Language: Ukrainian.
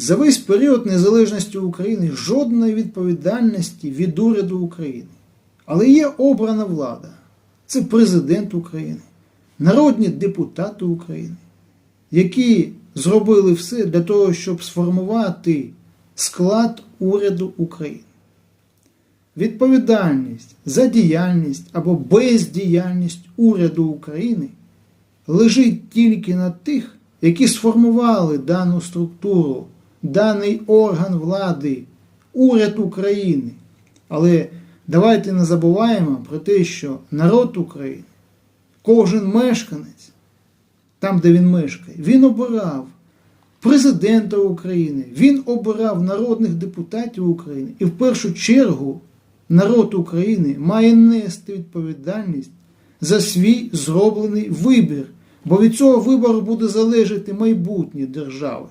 За весь період незалежності України жодної відповідальності від уряду України. Але є обрана влада. Це президент України, народні депутати України, які зробили все для того, щоб сформувати склад уряду України. Відповідальність за діяльність або бездіяльність уряду України лежить тільки на тих, які сформували дану структуру, даний орган влади, уряд України. Але давайте не забуваємо про те, що народ України, кожен мешканець, там, де він мешкає, він обирав президента України, він обирав народних депутатів України. І в першу чергу народ України має нести відповідальність за свій зроблений вибір, бо від цього вибору буде залежати майбутнє держави.